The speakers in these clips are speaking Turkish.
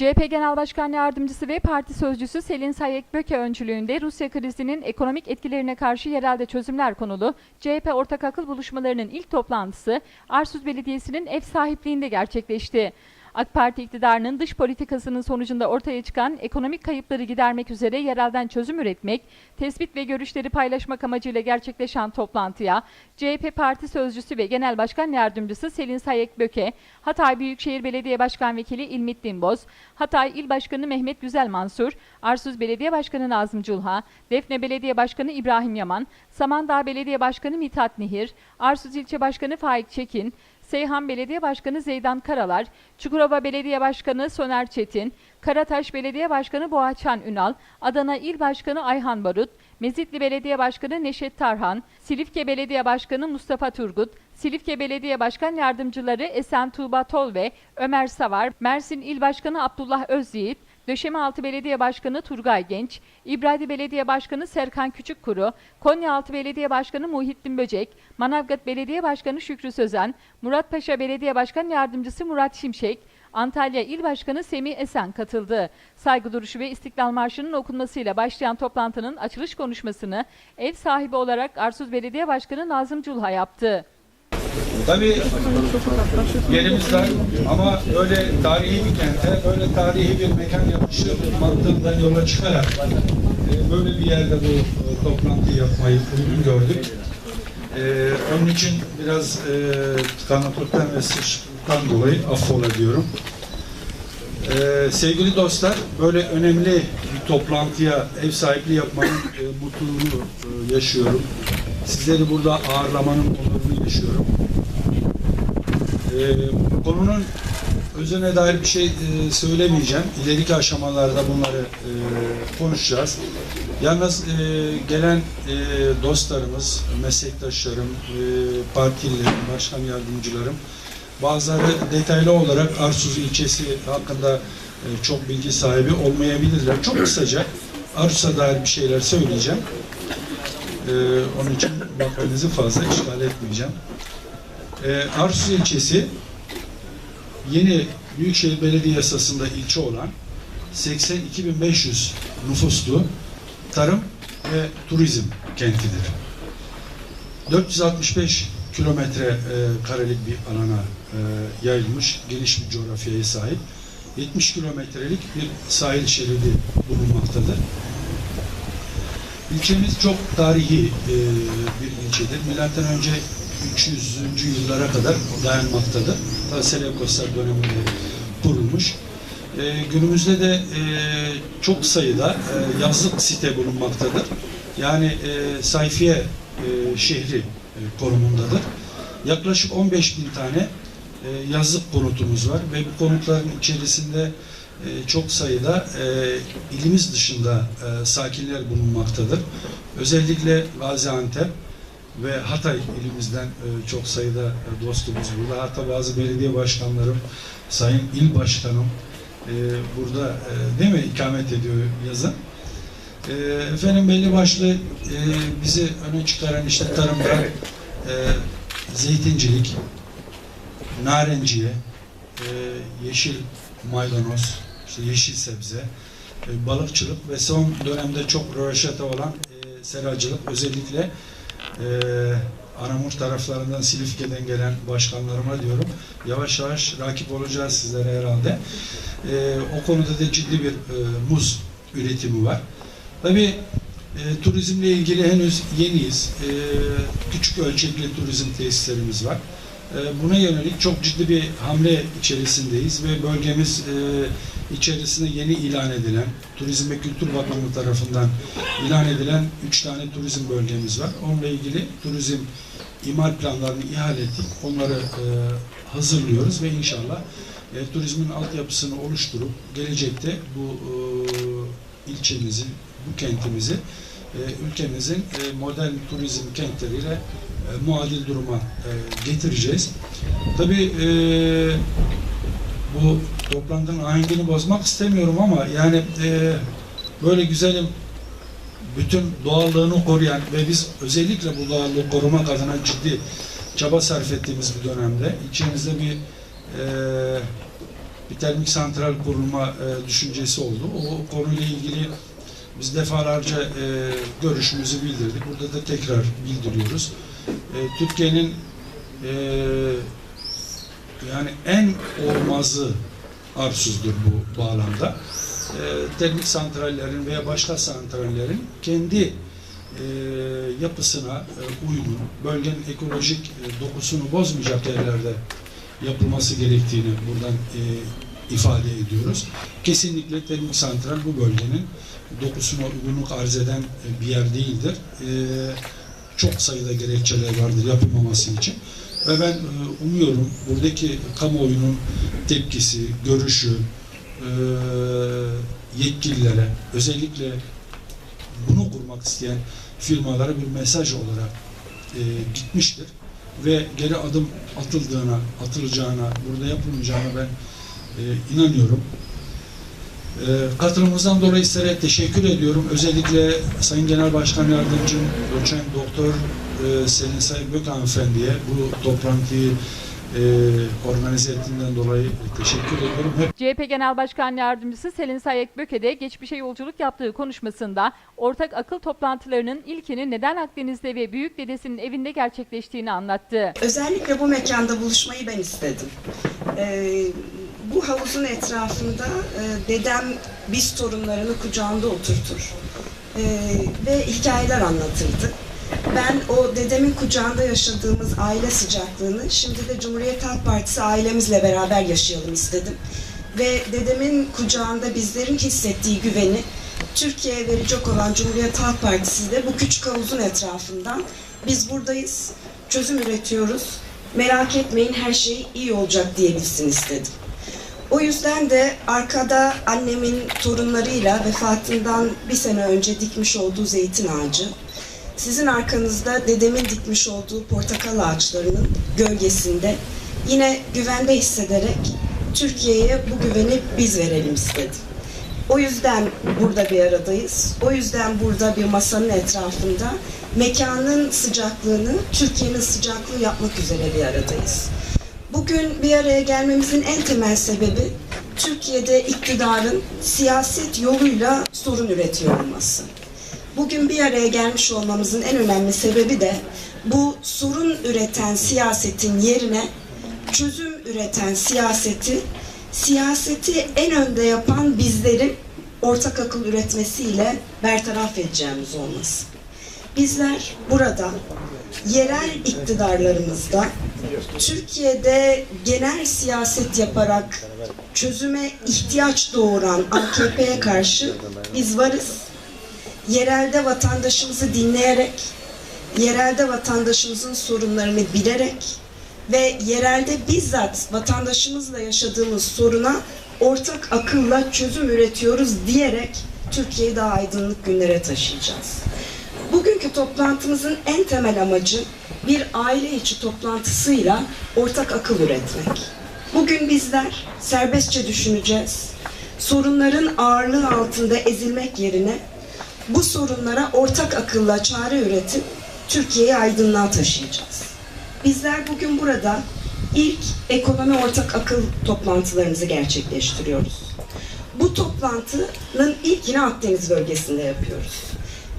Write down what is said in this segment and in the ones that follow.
CHP Genel Başkan Yardımcısı ve Parti Sözcüsü Selin Sayek Böke öncülüğünde Rusya krizinin ekonomik etkilerine karşı yerelde çözümler konulu CHP Ortak Akıl Buluşmalarının ilk toplantısı Arsuz Belediyesi'nin ev sahipliğinde gerçekleşti. AK Parti iktidarının dış politikasının sonucunda ortaya çıkan ekonomik kayıpları gidermek üzere yerelden çözüm üretmek, tespit ve görüşleri paylaşmak amacıyla gerçekleşen toplantıya CHP Parti Sözcüsü ve Genel Başkan Yardımcısı Selin Sayek Böke, Hatay Büyükşehir Belediye Başkan Vekili İlmit Dinboz, Hatay İl Başkanı Mehmet Güzel Mansur, Arsuz Belediye Başkanı Nazım Culha, Defne Belediye Başkanı İbrahim Yaman, Samandağ Belediye Başkanı Mithat Nihir, Arsuz İlçe Başkanı Faik Çekin, Seyhan Belediye Başkanı Zeydan Karalar, Çukurova Belediye Başkanı Soner Çetin, Karataş Belediye Başkanı Boğaçan Ünal, Adana İl Başkanı Ayhan Barut, Mezitli Belediye Başkanı Neşet Tarhan, Silifke Belediye Başkanı Mustafa Turgut, Silifke Belediye Başkan Yardımcıları Esen Tuğba Tol ve Ömer Savar, Mersin İl Başkanı Abdullah Özyiğit, Döşemealtı Belediye Başkanı Turgay Genç, İbradi Belediye Başkanı Serkan Küçükkuru, Konyaaltı Belediye Başkanı Muhittin Böcek, Manavgat Belediye Başkanı Şükrü Sözen, Muratpaşa Belediye Başkan Yardımcısı Murat Şimşek, Antalya İl Başkanı Semih Esen katıldı. Saygı duruşu ve İstiklal Marşı'nın okunmasıyla başlayan toplantının açılış konuşmasını ev sahibi olarak Arsuz Belediye Başkanı Nazım Culha yaptı. Tabii yerimiz dar ama böyle tarihi bir kente, böyle tarihi bir mekan yapışı mantığından yola çıkarak e, böyle bir yerde bu e, toplantıyı yapmayı uygun gördük. E, onun için biraz e, tıkanıklıktan ve sıçlıktan dolayı affola diyorum. E, sevgili dostlar, böyle önemli bir toplantıya ev sahipliği yapmanın e, mutluluğunu e, yaşıyorum. Sizleri burada ağırlamanın onurunu yaşıyorum. Ee, konunun özüne dair bir şey e, söylemeyeceğim. İleriki aşamalarda bunları e, konuşacağız. Yalnız e, gelen e, dostlarımız, meslektaşlarım, e, partililerim, başkan yardımcılarım bazıları detaylı olarak Arsuz ilçesi hakkında e, çok bilgi sahibi olmayabilirler. Çok kısaca Arsuz'a dair bir şeyler söyleyeceğim. E, onun için vaktinizi fazla işgal etmeyeceğim. E, Arsuz ilçesi yeni Büyükşehir Belediye Yasası'nda ilçe olan 82.500 nüfuslu tarım ve turizm kentidir. 465 kilometre e, karelik bir alana e, yayılmış geniş bir coğrafyaya sahip. 70 kilometrelik bir sahil şeridi bulunmaktadır. İlçemiz çok tarihi e, bir ilçedir. Milattan önce 300. yıllara kadar dayanmaktadır. Ta Seleukoslar döneminde kurulmuş. E, günümüzde de e, çok sayıda e, yazlık site bulunmaktadır. Yani e, Sayfiye e, şehri e, konumundadır. Yaklaşık 15 bin tane e, yazlık konutumuz var ve bu konutların içerisinde e, çok sayıda e, ilimiz dışında e, sakinler bulunmaktadır. Özellikle Gaziantep ve Hatay ilimizden çok sayıda dostumuz burada. Hatta bazı belediye başkanlarım, sayın il başkanım burada e, değil mi ikamet ediyor yazın. Efendim belli başlı bizi öne çıkaran işte tarımda zeytincilik, narenciye, yeşil maydanoz, işte yeşil sebze, e, balıkçılık ve son dönemde çok röveşata olan e, seracılık özellikle e, Anamur taraflarından Silifke'den gelen başkanlarıma diyorum. Yavaş yavaş rakip olacağız sizlere herhalde. E, o konuda da ciddi bir e, muz üretimi var. Tabii e, turizmle ilgili henüz yeniyiz. E, küçük ölçekli turizm tesislerimiz var. E, buna yönelik çok ciddi bir hamle içerisindeyiz ve bölgemiz e, içerisinde yeni ilan edilen, Turizm ve Kültür Bakanlığı tarafından ilan edilen üç tane turizm bölgemiz var. Onunla ilgili turizm imar planlarını ihale ettik. Onları e, hazırlıyoruz ve inşallah e, turizmin altyapısını oluşturup gelecekte bu ilçemizi, bu kentimizi ülkemizin e, modern turizm kentleriyle e, muadil duruma e, getireceğiz. Tabii e, bu toplantının ahengini bozmak istemiyorum ama yani e, böyle güzelim bütün doğallığını koruyan ve biz özellikle bu doğallığı korumak adına ciddi çaba sarf ettiğimiz bir dönemde içimizde bir e, bir termik santral kurulma e, düşüncesi oldu. O konuyla ilgili biz defalarca e, görüşümüzü bildirdik. Burada da tekrar bildiriyoruz. E, Türkiye'nin e, yani en olmazı Arsuz'dur bu bağlamda. E, termik santrallerin veya başka santrallerin kendi e, yapısına e, uygun, bölgenin ekolojik e, dokusunu bozmayacak yerlerde yapılması gerektiğini buradan e, ifade ediyoruz. Kesinlikle termik santral bu bölgenin dokusuna uygunluk arz eden e, bir yer değildir. E, çok sayıda gerekçeler vardır yapılmaması için. Ve ben e, umuyorum buradaki kamuoyunun tepkisi, görüşü, yetkililere, özellikle bunu kurmak isteyen firmalara bir mesaj olarak gitmiştir. Ve geri adım atıldığına, atılacağına, burada yapılmayacağına ben inanıyorum. E, katılımınızdan dolayı sizlere teşekkür ediyorum. Özellikle Sayın Genel Başkan Yardımcım Doçent Doktor e, Selin Sayın Gök Hanımefendi'ye bu toplantıyı e, organize ettiğinden dolayı teşekkür ediyorum. Hep CHP Genel Başkan Yardımcısı Selin Sayek Böke de geçmişe yolculuk yaptığı konuşmasında ortak akıl toplantılarının ilkinin neden Akdeniz'de ve Büyük Dedesi'nin evinde gerçekleştiğini anlattı. Özellikle bu mekanda buluşmayı ben istedim. Ee, bu havuzun etrafında e, dedem biz torunlarını kucağında oturtur Ee, ve hikayeler anlatırdı. Ben o dedemin kucağında yaşadığımız aile sıcaklığını şimdi de Cumhuriyet Halk Partisi ailemizle beraber yaşayalım istedim. Ve dedemin kucağında bizlerin hissettiği güveni Türkiye'ye verecek olan Cumhuriyet Halk Partisi de bu küçük havuzun etrafından biz buradayız, çözüm üretiyoruz, merak etmeyin her şey iyi olacak diyebilsin istedim. O yüzden de arkada annemin torunlarıyla vefatından bir sene önce dikmiş olduğu zeytin ağacı, sizin arkanızda dedemin dikmiş olduğu portakal ağaçlarının gölgesinde yine güvende hissederek Türkiye'ye bu güveni biz verelim istedim. O yüzden burada bir aradayız. O yüzden burada bir masanın etrafında mekanın sıcaklığını, Türkiye'nin sıcaklığı yapmak üzere bir aradayız. Bugün bir araya gelmemizin en temel sebebi Türkiye'de iktidarın siyaset yoluyla sorun üretiyor olması. Bugün bir araya gelmiş olmamızın en önemli sebebi de bu sorun üreten siyasetin yerine çözüm üreten siyaseti, siyaseti en önde yapan bizlerin ortak akıl üretmesiyle bertaraf edeceğimiz olması. Bizler burada yerel iktidarlarımızda Türkiye'de genel siyaset yaparak çözüme ihtiyaç doğuran AKP'ye karşı biz varız. Yerelde vatandaşımızı dinleyerek, yerelde vatandaşımızın sorunlarını bilerek ve yerelde bizzat vatandaşımızla yaşadığımız soruna ortak akılla çözüm üretiyoruz diyerek Türkiye'yi daha aydınlık günlere taşıyacağız. Bugünkü toplantımızın en temel amacı bir aile içi toplantısıyla ortak akıl üretmek. Bugün bizler serbestçe düşüneceğiz. Sorunların ağırlığı altında ezilmek yerine bu sorunlara ortak akılla çare üretip Türkiye'yi aydınlığa taşıyacağız. Bizler bugün burada ilk ekonomi ortak akıl toplantılarımızı gerçekleştiriyoruz. Bu toplantının ilkini Akdeniz bölgesinde yapıyoruz.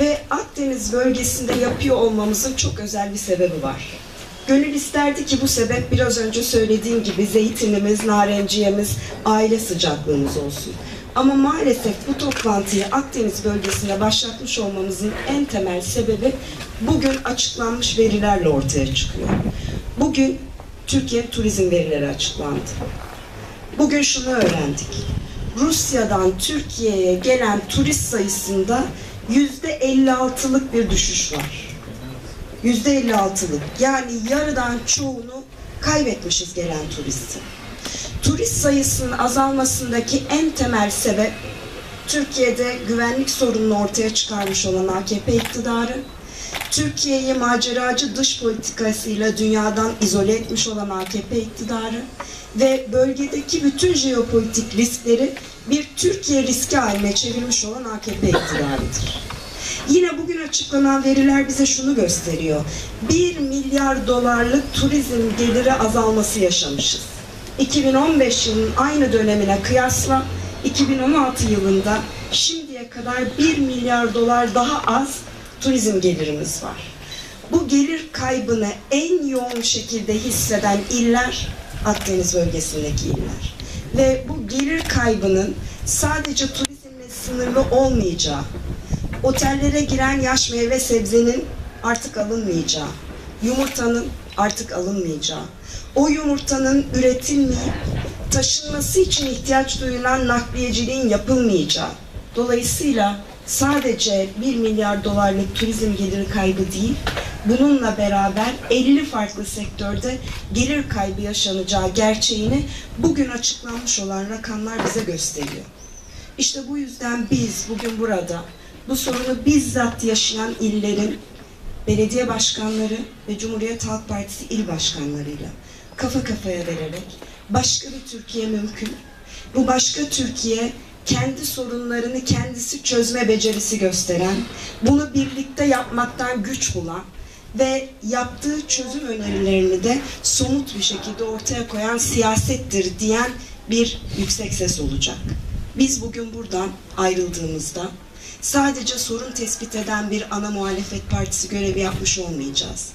Ve Akdeniz bölgesinde yapıyor olmamızın çok özel bir sebebi var. Gönül isterdi ki bu sebep biraz önce söylediğim gibi zeytinimiz, narenciyemiz, aile sıcaklığımız olsun. Ama maalesef bu toplantıyı Akdeniz bölgesinde başlatmış olmamızın en temel sebebi bugün açıklanmış verilerle ortaya çıkıyor. Bugün Türkiye turizm verileri açıklandı. Bugün şunu öğrendik. Rusya'dan Türkiye'ye gelen turist sayısında yüzde 56'lık bir düşüş var. Yüzde 56'lık. Yani yarıdan çoğunu kaybetmişiz gelen turisti. Turist sayısının azalmasındaki en temel sebep Türkiye'de güvenlik sorununu ortaya çıkarmış olan AKP iktidarı, Türkiye'yi maceracı dış politikasıyla dünyadan izole etmiş olan AKP iktidarı ve bölgedeki bütün jeopolitik riskleri bir Türkiye riski haline çevirmiş olan AKP iktidarıdır. Yine bugün açıklanan veriler bize şunu gösteriyor. 1 milyar dolarlık turizm geliri azalması yaşamışız. 2015 yılının aynı dönemine kıyasla 2016 yılında şimdiye kadar 1 milyar dolar daha az turizm gelirimiz var. Bu gelir kaybını en yoğun şekilde hisseden iller Akdeniz bölgesindeki iller. Ve bu gelir kaybının sadece turizmle sınırlı olmayacağı, otellere giren yaş meyve sebzenin artık alınmayacağı, yumurtanın artık alınmayacağı, o yumurtanın üretilmeyip taşınması için ihtiyaç duyulan nakliyeciliğin yapılmayacağı. Dolayısıyla sadece 1 milyar dolarlık turizm geliri kaybı değil, bununla beraber 50 farklı sektörde gelir kaybı yaşanacağı gerçeğini bugün açıklanmış olan rakamlar bize gösteriyor. İşte bu yüzden biz bugün burada bu sorunu bizzat yaşayan illerin belediye başkanları ve Cumhuriyet Halk Partisi il başkanlarıyla kafa kafaya vererek başka bir Türkiye mümkün. Bu başka Türkiye kendi sorunlarını kendisi çözme becerisi gösteren, bunu birlikte yapmaktan güç bulan ve yaptığı çözüm önerilerini de somut bir şekilde ortaya koyan siyasettir diyen bir yüksek ses olacak. Biz bugün buradan ayrıldığımızda sadece sorun tespit eden bir ana muhalefet partisi görevi yapmış olmayacağız.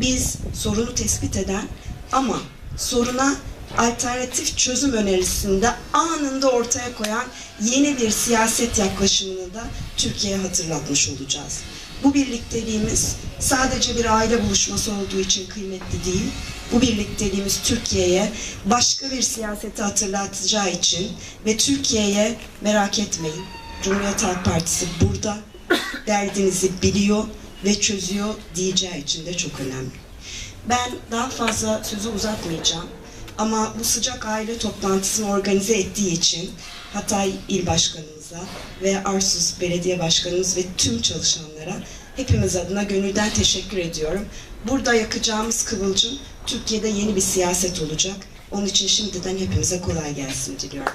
Biz sorunu tespit eden ama soruna alternatif çözüm önerisinde anında ortaya koyan yeni bir siyaset yaklaşımını da Türkiye'ye hatırlatmış olacağız. Bu birlikteliğimiz sadece bir aile buluşması olduğu için kıymetli değil. Bu birlikteliğimiz Türkiye'ye başka bir siyaseti hatırlatacağı için ve Türkiye'ye merak etmeyin. Cumhuriyet Halk Partisi burada derdinizi biliyor ve çözüyor diyeceği için de çok önemli. Ben daha fazla sözü uzatmayacağım. Ama bu sıcak aile toplantısını organize ettiği için Hatay İl Başkanımıza ve Arsus Belediye Başkanımız ve tüm çalışanlara hepimiz adına gönülden teşekkür ediyorum. Burada yakacağımız kıvılcım Türkiye'de yeni bir siyaset olacak. Onun için şimdiden hepimize kolay gelsin diliyorum.